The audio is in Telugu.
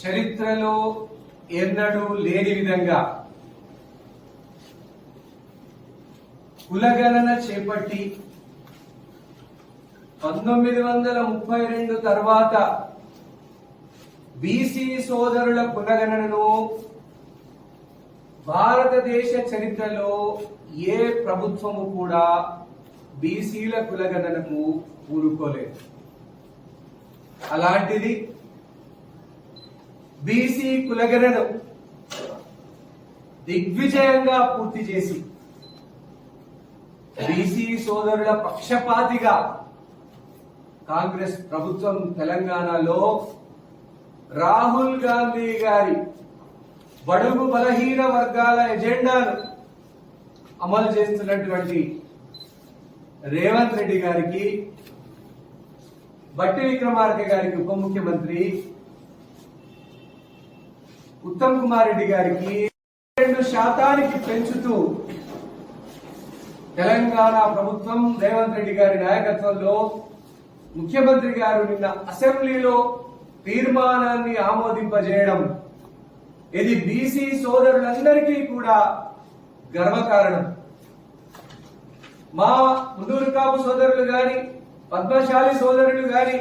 చరిత్రలో ఎన్నడూ లేని విధంగా కులగణన చేపట్టి పంతొమ్మిది వందల ముప్పై రెండు తర్వాత బీసీ సోదరుల కులగణనను భారతదేశ చరిత్రలో ఏ ప్రభుత్వము కూడా బీసీల కులగణనకు ఊరుకోలేదు. అలాంటిది బీసీ కులగణను దిగ్విజయంగా పూర్తి చేసి బీసీ సోదరుల పక్షపాతిగా కాంగ్రెస్ ప్రభుత్వం తెలంగాణలో రాహుల్ గాంధీ గారి బడుగు బలహీన వర్గాల ఎజెండాను అమలు చేస్తున్నటువంటి రేవంత్ రెడ్డి గారికి బట్టి విక్రమార్క గారికి ఉప ముఖ్యమంత్రి ఉత్తమ్ కుమార్ రెడ్డి గారికి రెండు శాతానికి పెంచుతూ తెలంగాణ ప్రభుత్వం రేవంత్ రెడ్డి గారి నాయకత్వంలో ముఖ్యమంత్రి గారు నిన్న అసెంబ్లీలో తీర్మానాన్ని ఆమోదింపజేయడం. ఇది బీసీ సోదరులందరికీ కూడా గర్వకారణం. మా ముందూరు కాపు సోదరులు గాని పద్మశాలి సోదరులు గాని